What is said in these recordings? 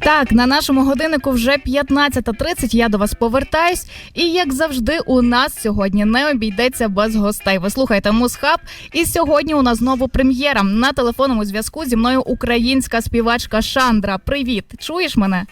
Так, на нашому годиннику вже 15.30, Я до вас повертаюсь. І як завжди, у нас сьогодні не обійдеться без гостей. Ви слухаєте Мусхаб. І сьогодні у нас знову прем'єра на телефонному зв'язку зі мною українська співачка Шандра. Привіт, чуєш мене?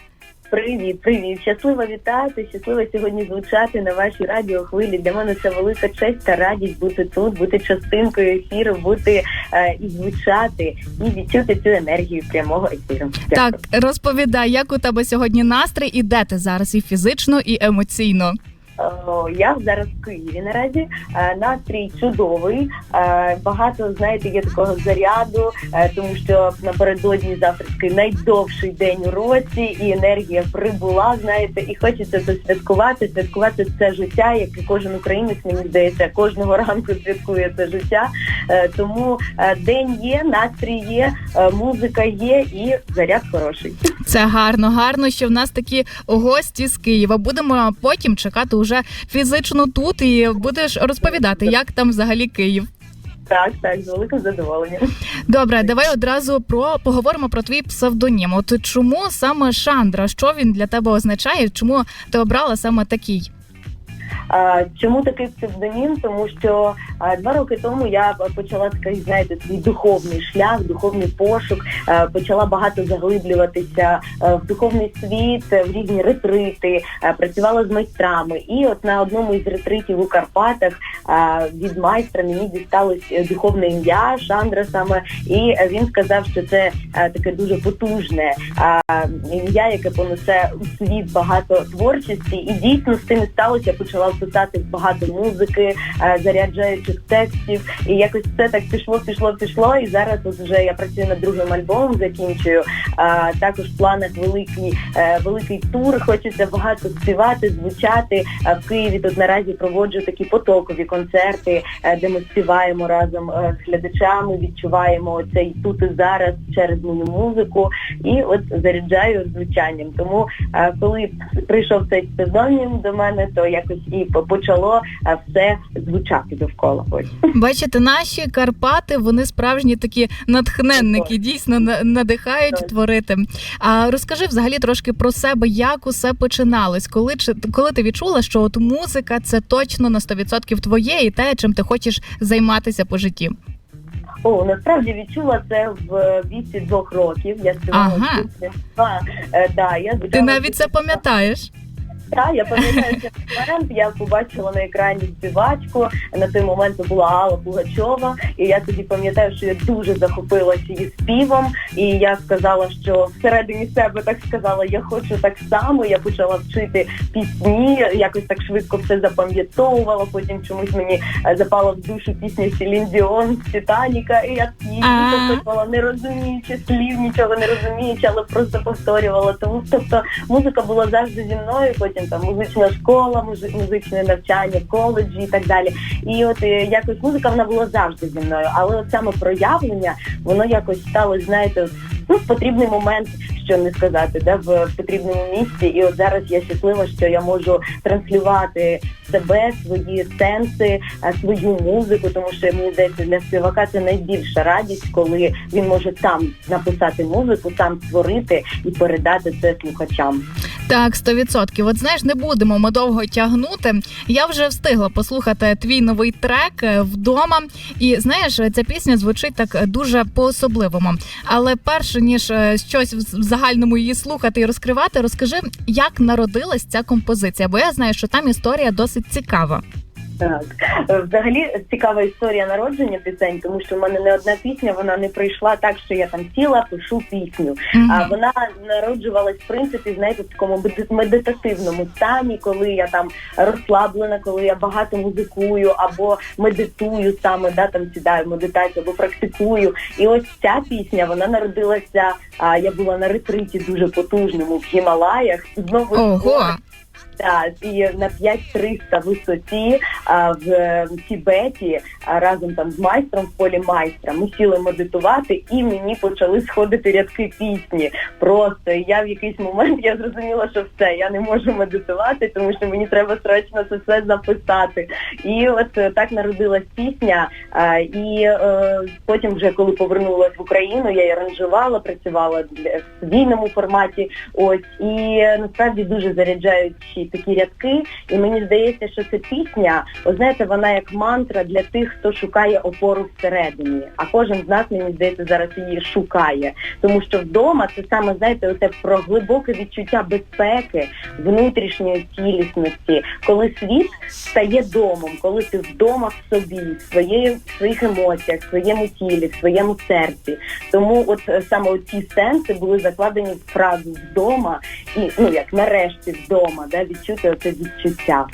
Привіт, привіт. Щаслива вітати, щаслива сьогодні звучати на вашій радіохвилі. Для мене це велика честь та радість бути тут, бути частинкою ефіру, бути е, і звучати, і відчути цю енергію прямого ефіру. Дякую. Так, розповідай, як у тебе сьогодні настрій і де ти зараз і фізично, і емоційно. О, я зараз в Києві наразі. Е, Настрій чудовий. Е, Багато знаєте, є такого заряду, е, тому що напередодні завтра найдовший день у році, і енергія прибула. Знаєте, і хочеться це святкувати. Святкувати це життя, як і кожен українець, мені здається, кожного ранку святкує це життя. Е, Тому е, день є, настрій є, е, музика є, і заряд хороший. Це гарно, гарно, що в нас такі гості з Києва. Будемо потім чекати уже фізично тут і будеш розповідати, як там взагалі Київ. Так, так, з великим задоволенням. Добре, давай одразу про поговоримо про твій псевдонім. От чому саме Шандра? Що він для тебе означає? Чому ти обрала саме такий? Чому такий псевдонім? Тому що два роки тому я почала такий, знаєте, свій духовний шлях, духовний пошук, почала багато заглиблюватися в духовний світ, в різні ретрити, працювала з майстрами. І от на одному із ретритів у Карпатах від майстра мені дісталось е, духовне ім'я Шандра саме, і він сказав, що це е, таке дуже потужне ім'я, яке понесе у світ багато творчості, і дійсно з цим сталося. Я почала писати багато музики, е, заряджаючих текстів, і якось це так пішло, пішло, пішло. І зараз от вже я працюю над другим альбомом, закінчую. Е, Також в планах великий е, великий тур. Хочеться багато співати, звучати. В Києві тут наразі проводжу такі потокові концерти, де ми співаємо разом з глядачами, відчуваємо цей тут і зараз через мою музику, і от заряджаю звучанням. Тому коли прийшов цей псевдонім до мене, то якось і почало е, все звучати довкола. Ось. Бачите, наші Карпати вони справжні такі натхненники, дійсно на- надихають Так. творити. А розкажи взагалі трошки про себе, як усе починалось, коли чи коли ти відчула, що от музика це точно на 100% твоє і те, чим ти хочеш займатися по житті. О, насправді відчула це в віці двох років. Я співала Ага. Е, да, я Ти навіть це пам'ятаєш. Так, я пам'ятаю цей момент. Я побачила на екрані співачку. На той момент це була Алла Пугачова. І я тоді пам'ятаю, що я дуже захопилася її співом. І я сказала, що всередині себе так сказала, я хочу так само. Я почала вчити пісні, якось так швидко все запам'ятовувала. Потім чомусь мені е, запала в душу пісня Селін Діон з Титаніка. І я її А. не розуміючи слів, нічого не розуміючи, але просто повторювала. Тому тобто музика була завжди зі мною. Потім там музична школа, музичне навчання, коледжі і так далі. І от е, якось музика вона була завжди зі мною. Але от саме проявлення, воно якось стало, знаєте, ну в потрібний момент, що не сказати, да, в, потрібному місці. І от зараз я щаслива, що я можу транслювати себе, свої сенси, свою музику, тому що мені здається, для співака це найбільша радість, коли він може сам написати музику, сам створити і передати це слухачам. Так, 100%. От знаєш, не будемо ми довго тягнути. Я вже встигла послухати твій новий трек е, вдома. І знаєш, ця пісня звучить так е, дуже по-особливому. Але перше ніж е, щось в загальному її слухати і розкривати, розкажи, як народилась ця композиція. Бо я знаю, що там історія досить цікава. Так Е, взагалі цікава історія народження пісень, тому що в мене не одна пісня, вона не прийшла так, що я там сіла, пишу пісню. Мгм. А вона народжувалась в принципі, знаєте, в такому медитативному стані, коли я там розслаблена, коли я багато музикую або медитую саме, да там сідаю медитацію або практикую. І ось ця пісня вона народилася. А я була на ретриті дуже потужному в Гімалаях. Знову Ого. Так, і на 5300 висоті а, в е, Тібеті а, разом там з майстром в полі майстра. Ми сіли медитувати, і мені почали сходити рядки пісні. Просто і я в якийсь момент я зрозуміла, що все, я не можу медитувати, тому що мені треба срочно це все записати. І от е, так народилась пісня. А, і е, потім, вже коли повернулася в Україну, я і аранжувала, працювала в студійному форматі. Ось і насправді дуже заряджаючі такі рядки. І мені здається, що ця пісня, ви знаєте, вона як мантра для тих, хто шукає опору всередині. А кожен з нас мені здається зараз її шукає, тому що вдома це саме знаєте, оце про глибоке відчуття безпеки, внутрішньої цілісності, коли світ стає домом, коли ти вдома в собі, в своєї в своїх емоціях, в своєму тілі, в своєму серці. Тому, от е, саме ці сенси були закладені в фразу вдома і ну як нарешті вдома, да, відчути оце відчуття.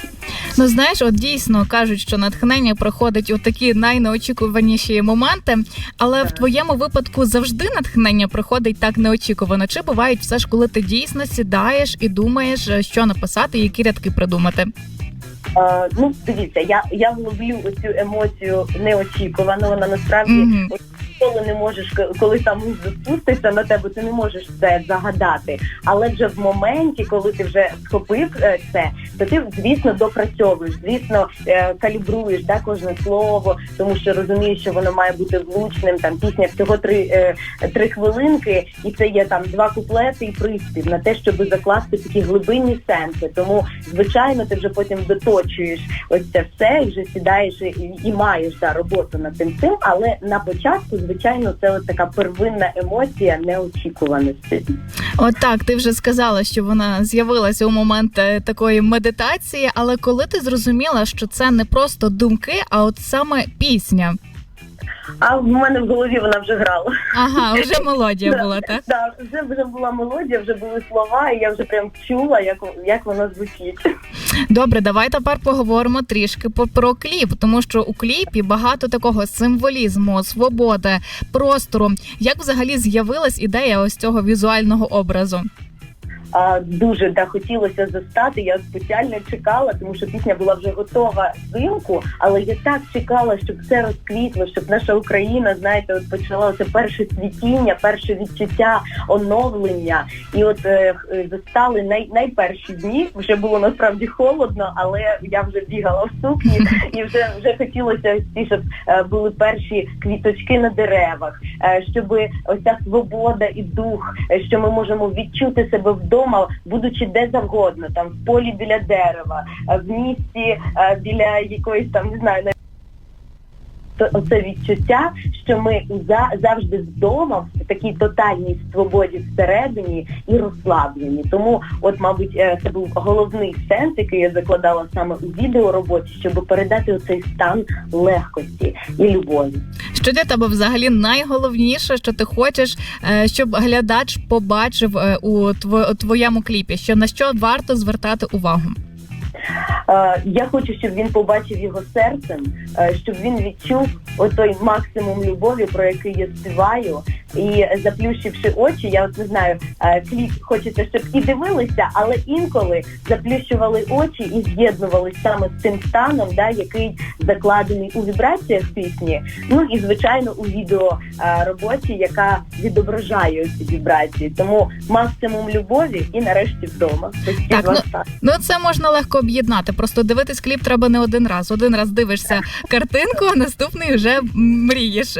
Ну знаєш, от дійсно кажуть, що натхнення приходить у такі найнеочікуваніші моменти, але в твоєму випадку завжди натхнення приходить так неочікувано. Чи бувають все ж, коли ти дійсно сідаєш і думаєш, е, що написати, які рядки придумати? Е, ну, дивіться, я, я вловлю цю емоцію неочікувано. Вона насправді Мгм. Ніколи не можеш, коли там спуститься на тебе, ти не можеш це загадати. Але вже в моменті, коли ти вже схопив е, це, то ти звісно допрацьовуєш, звісно, е, калібруєш да, кожне слово, тому що розумієш, що воно має бути влучним. Там пісня всього три, е, три хвилинки, і це є там два куплети і приспів на те, щоб закласти такі глибинні сенси. Тому, звичайно, ти вже потім доточуєш ось це все, і вже сідаєш і, і маєш да, роботу над тим цим. Але на початку, звичайно, це от така первинна емоція неочікуваності. От так, ти вже сказала, що вона з'явилася у момент е, такої медитації, але коли ти зрозуміла, що це не просто думки, а от саме пісня. А в мене в голові вона вже грала. Ага, вже мелодія була, так? Да, вже вже була мелодія, вже були слова, і я вже прям чула, як як вона звучить. Добре, давай тепер поговоримо трішки про кліп, тому що у кліпі багато такого символізму, свободи, простору. Як взагалі з'явилась ідея ось цього візуального образу? А, дуже да хотілося застати. Я спеціально чекала, тому що пісня була вже готова взимку, але я так чекала, щоб це розквітло, щоб наша Україна, знаєте, от почала перше цвітіння, перше відчуття оновлення. І от е, е, застали най, найперші дні. Вже було насправді холодно, але я вже бігала в сукні і вже вже хотілося ось щоб е, були перші квіточки на деревах, е, щоб ось ця свобода і дух, е, що ми можемо відчути себе вдома, будучи де завгодно, там в полі біля дерева, е, в місті е, біля якоїсь там не знаю. Оце відчуття, що ми за завжди вдома в такій тотальній свободі всередині і розслаблені. Тому, от, мабуть, е, це був головний сенс, який я закладала саме у відеороботі, щоб передати оцей стан легкості і любові. Що для тебе взагалі найголовніше, що ти хочеш, е, щоб глядач побачив е, у твоєму кліпі? Що на що варто звертати увагу? Е, Я хочу, щоб він побачив його серцем, е, щоб він відчув отой максимум любові, про який я співаю. І заплющивши очі, я от не знаю, е, кліп хочеться, щоб і дивилися, але інколи заплющували очі і з'єднувалися саме з тим станом, да, який закладений у вібраціях пісні. Ну і звичайно у відео роботі, яка відображає ці вібрації. Тому максимум любові і нарешті вдома. Так, ну. Ну це можна легко об'єднати. Просто дивитись кліп треба не один раз. Один раз дивишся картинку, а наступний вже мрієш.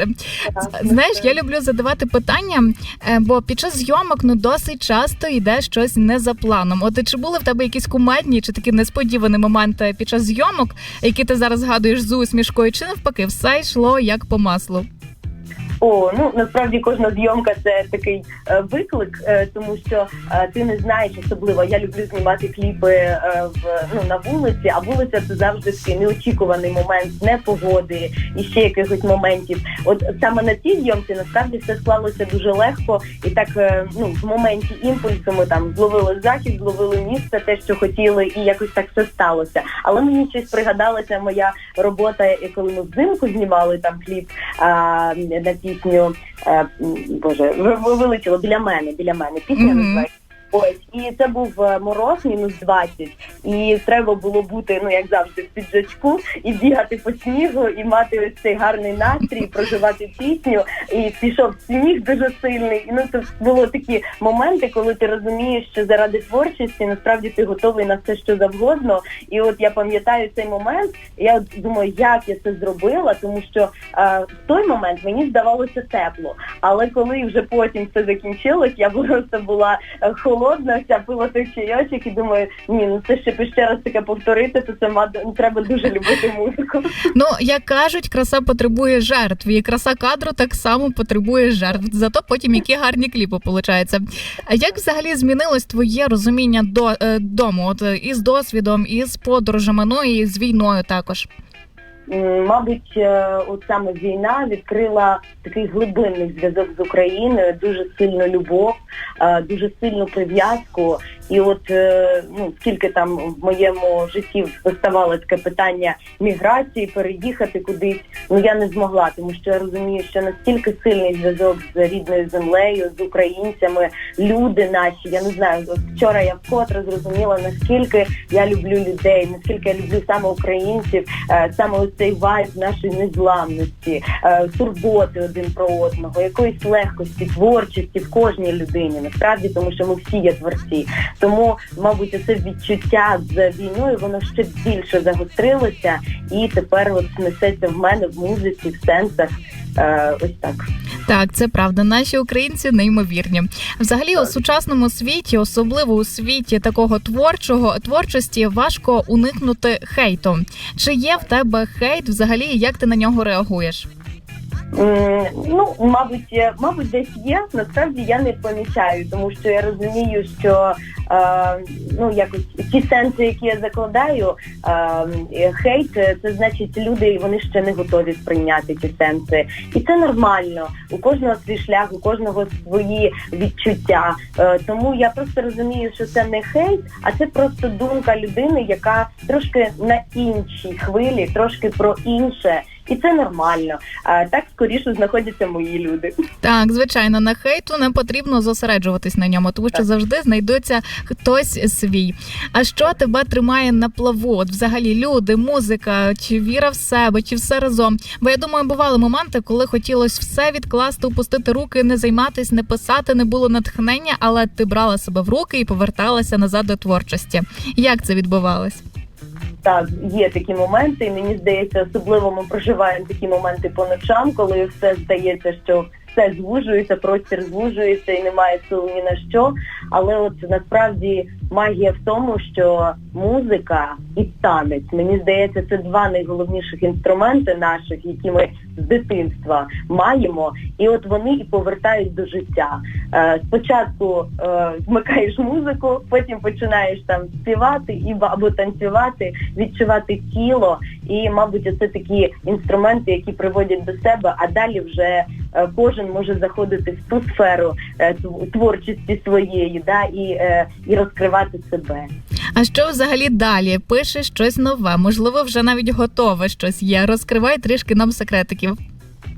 Знаєш, я люблю задавати питання, е, бо під час зйомок ну досить часто йде щось не за планом. От чи були в тебе якісь кумедні чи такі несподівані моменти під час зйомок, які ти зараз згадуєш з усмішкою, чи навпаки, все йшло як по маслу? О, ну насправді кожна зйомка це такий е, виклик, е, тому що е, ти не знаєш особливо. Я люблю знімати кліпи е, в ну на вулиці, а вулиця це завжди такий неочікуваний момент непогоди і ще якихось моментів. От саме на цій зйомці насправді все склалося дуже легко, і так е, ну в моменті імпульсу ми там зловили захід, зловили місце, те, що хотіли, і якось так все сталося. Але мені щось пригадалася моя робота, коли ми взимку знімали там кліп а, на пісню. е, Боже, ви- ви- вилетіло біля мене, біля мене. Пісня називається. Ось і це був е, мороз, мінус 20, і треба було бути, ну як завжди, в піджачку і бігати по снігу, і мати ось цей гарний настрій, проживати пісню. І пішов сніг дуже сильний. І ну це було такі моменти, коли ти розумієш, що заради творчості насправді ти готовий на все, що завгодно. І от я пам'ятаю цей момент. Я думаю, як я це зробила, тому що е, в той момент мені здавалося тепло. Але коли вже потім все закінчилось, я просто була е, холодна, вся пила той чайочок і думаю, ні, ну це ще ще раз таке повторити, то це треба дуже любити музику. Ну як кажуть, краса потребує жертв, і краса кадру так само потребує жертв. Зато потім які гарні кліпи получаються. А як взагалі змінилось твоє розуміння до е, дому? От е, із досвідом, і з подорожами, ну і з війною також. Мабуть, е, от саме війна відкрила такий глибинний зв'язок з Україною, дуже сильну любов, е, дуже сильну прив'язку. І от е, ну скільки там в моєму житті виставало таке питання міграції, переїхати кудись. Ну я не змогла, тому що я розумію, що настільки сильний зв'язок з рідною землею, з українцями, люди наші. Я не знаю, вчора я вкотре зрозуміла наскільки я люблю людей, наскільки я люблю саме українців, е, саме ось цей вайб нашої незламності, е, турботи один про одного, якоїсь легкості, творчості в кожній людині. Насправді, тому що ми всі є творці. Тому, мабуть, це відчуття з війною воно ще більше загострилося, і тепер от несеться в мене в музиці, в сенсах. Е, ось так. Так, це правда. Наші українці неймовірні. Взагалі, у сучасному світі, особливо у світі такого творчого творчості, важко уникнути хейту. Чи є в тебе хейт взагалі? Як ти на нього реагуєш? Ну, мабуть, мабуть, десь є. Насправді я не помічаю, тому що я розумію, що е, ну якось ті сенси, які я закладаю, е, хейт, це значить люди, вони ще не готові сприйняти ті сенси, і це нормально. У кожного свій шлях, у кожного свої відчуття. Е, тому я просто розумію, що це не хейт, а це просто думка людини, яка трошки на іншій хвилі, трошки про інше. І це нормально. А так скоріше знаходяться мої люди. Так, звичайно, на хейту не потрібно зосереджуватись на ньому, тому що Так. завжди знайдеться хтось свій. А що тебе тримає на плаву? От взагалі люди, музика, чи віра в себе, чи все разом? Бо я думаю, бували моменти, коли хотілося все відкласти, опустити руки, не займатись, не писати, не було натхнення, але ти брала себе в руки і поверталася назад до творчості. Як це відбувалось? Так, є такі моменти, і мені здається, особливо ми проживаємо такі моменти по ночам, коли все здається, що все звужується, простір звужується і немає сил ні на що. Але от насправді магія в тому, що музика і танець, мені здається, це два найголовніших інструменти наших, які ми з дитинства маємо, і от вони і повертають до життя. Е, спочатку е, вмикаєш музику, потім починаєш там співати і або танцювати, відчувати тіло, і, мабуть, це такі інструменти, які приводять до себе, а далі вже кожен може заходити в ту сферу е, творчості своєї, да, і, е, і розкривати себе. А що взагалі далі? Пише щось нове? Можливо, вже навіть готове щось є. Розкривай трішки нам секретиків.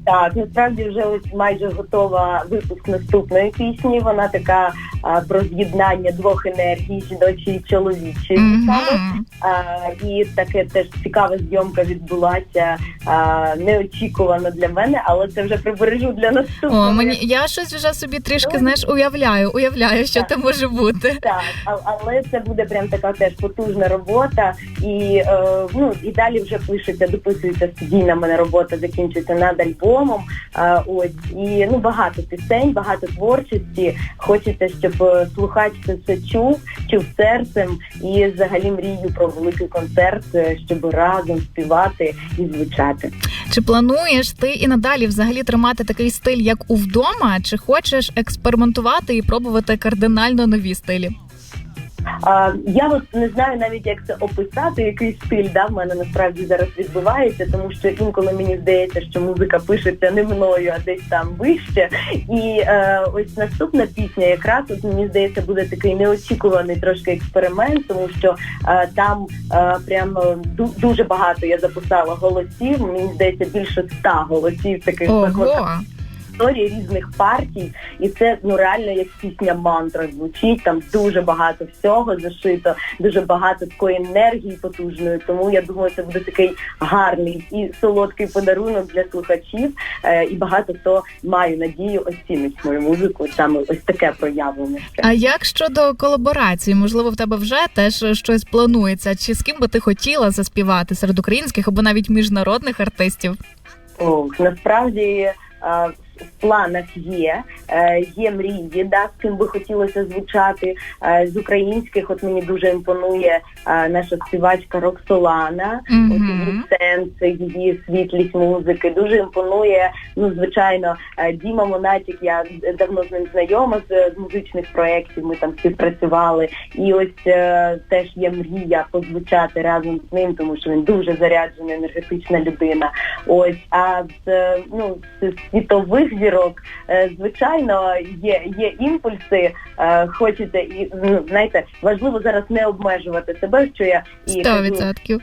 Так, насправді вже ось майже готова випуск наступної пісні. Вона така а, про з'єднання двох енергій жіночої і чоловічої. саме. Мгм. А, і таке теж цікава зйомка відбулася а, неочікувано для мене, але це вже прибережу для наступного. О, мені я щось вже собі трішки знаєш уявляю, уявляю, що це може бути. Так, а- але це буде прям така теж потужна робота, і е, ну і далі вже пишеться, дописується студійна мене робота, закінчується над альбомом. Е, ось і ну багато пісень, багато творчості. Хочеться, щоб е, слухач це все чув, чув серцем, і взагалі мрію про великий концерт, е, щоб разом співати і звучати. Чи плануєш ти і надалі взагалі тримати такий стиль, як у вдома, чи хочеш експериментувати і пробувати кардинально нові стилі? А, я от не знаю навіть, як це описати, який стиль да, в мене насправді зараз відбувається, тому що інколи мені здається, що музика пишеться не мною, а десь там вище. І е, ось наступна пісня, якраз от мені здається, буде такий неочікуваний трошки експеримент, тому що е, там е, прям е, дуже багато я записала голосів. Мені здається, більше ста голосів таких Ого! Історії різних партій, і це ну реально як пісня мантра звучить. Там дуже багато всього зашито, дуже багато такої енергії потужної. Тому я думаю, це буде такий гарний і солодкий подарунок для слухачів. Е, і багато хто маю надію оцінить мою музику. Саме ось таке проявлення. А як щодо колаборації? Можливо, в тебе вже теж щось планується? Чи з ким би ти хотіла заспівати серед українських або навіть міжнародних артистів? Ох, насправді е, в планах є, е, є мрії, да, з ким би хотілося звучати. Е, З українських, от мені дуже імпонує е, наша співачка Роксолана. Мгм. От її сенс, її світлість музики. Дуже імпонує. Ну, звичайно, Діма Монатік, я давно з ним знайома з, з музичних проєктів. Ми там співпрацювали. І ось е, теж є мрія позвучати разом з ним, тому що він дуже заряджена, енергетична людина. Ось, а з ну з світових зірок, е, звичайно, є, є імпульси. е, Хочеться і ну, знаєте, важливо зараз не обмежувати себе, що я і Сто кажу відсотків.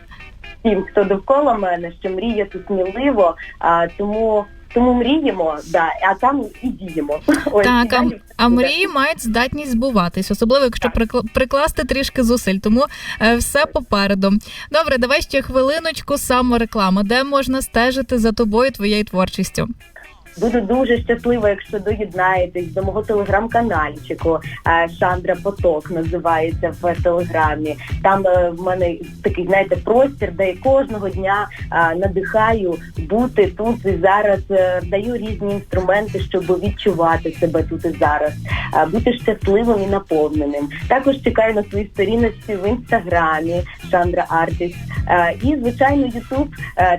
всім, хто довкола мене, що мріяти сміливо, а тому. Тому мріємо, да, а там і діємо. Ось, Так, а, а мрії мають здатність збуватись, особливо якщо Так. прикласти трішки зусиль. Тому е, все попереду. Добре, давай ще хвилиночку самореклама, де можна стежити за тобою твоєю творчістю. Буду дуже щаслива, якщо доєднаєтесь до мого телеграм-канальчику. Е, Шандра Поток називається в телеграмі. Там е, в мене такий, знаєте, простір, де я кожного дня е, надихаю бути тут і зараз. Даю різні інструменти, щоб відчувати себе тут і зараз, бути щасливим і наповненим. Також чекаю на своїй сторіночці в інстаграмі Шандра Артіс. І звичайно, Ютуб,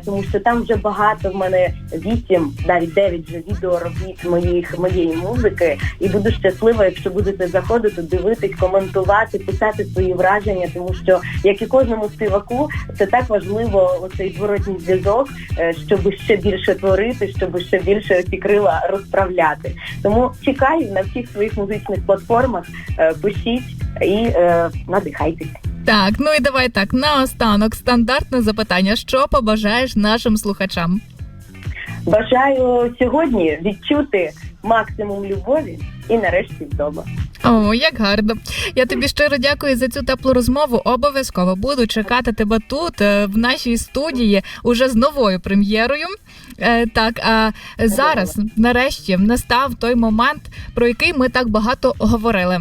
тому що там вже багато в мене вісім, навіть дев'ять вже відеоробіт моїх моєї музики. І буду щаслива, якщо будете заходити, дивитись, коментувати, писати свої враження, тому що як і кожному співаку, це так важливо оцей зворотній зв'язок, е, щоб ще більше творити, щоб ще більше ці крила розправляти. Тому чекаю на всіх своїх музичних платформах. Е, Пишіть і е, надихайтесь. Так, ну і давай так. Наостанок стандартне запитання: що побажаєш нашим слухачам? Бажаю сьогодні відчути максимум любові і нарешті вдома. О, як гарно. Я тобі щиро дякую за цю теплу розмову. Обов'язково буду чекати тебе тут, е, в нашій студії, уже з новою прем'єрою. Е, Так, а зараз, нарешті, настав той момент, про який ми так багато говорили.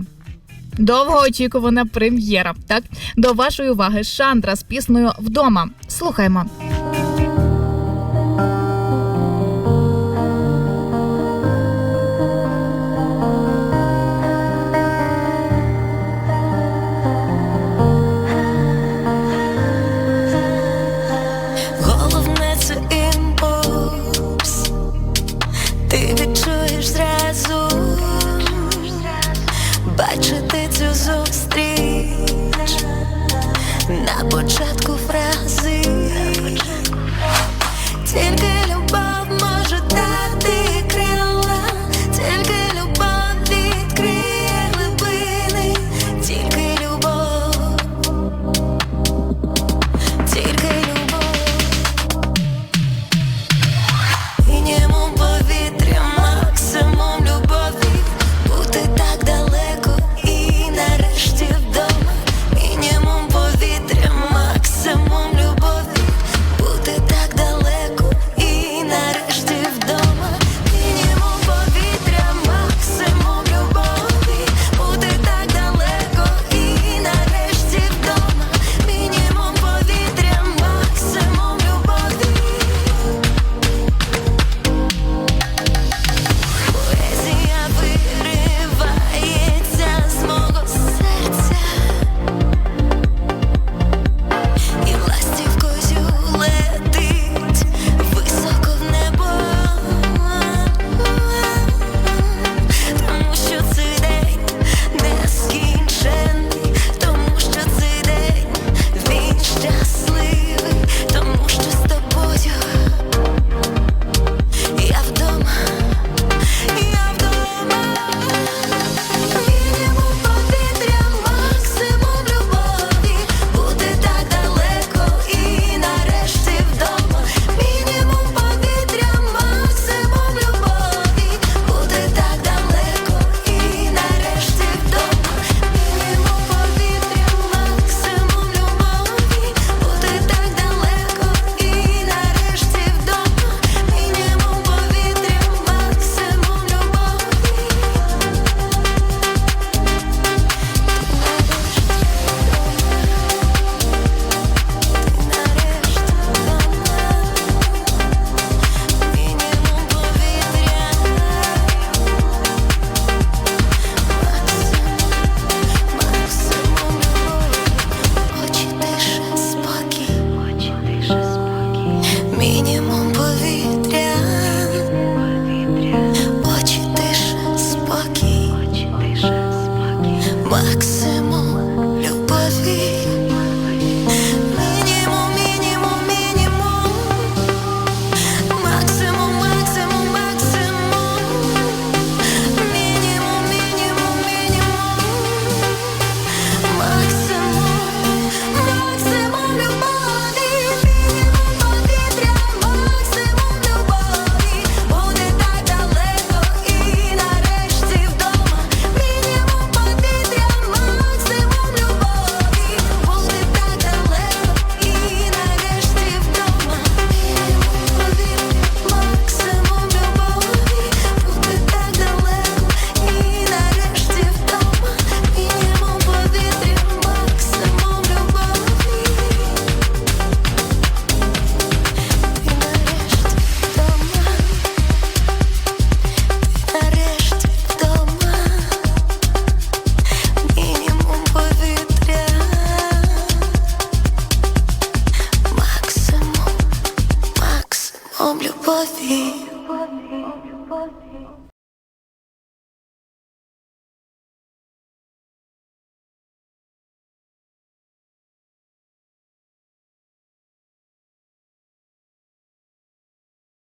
Довгоочікувана прем'єра. Так, до вашої уваги Шандра з піснею вдома. Слухаймо.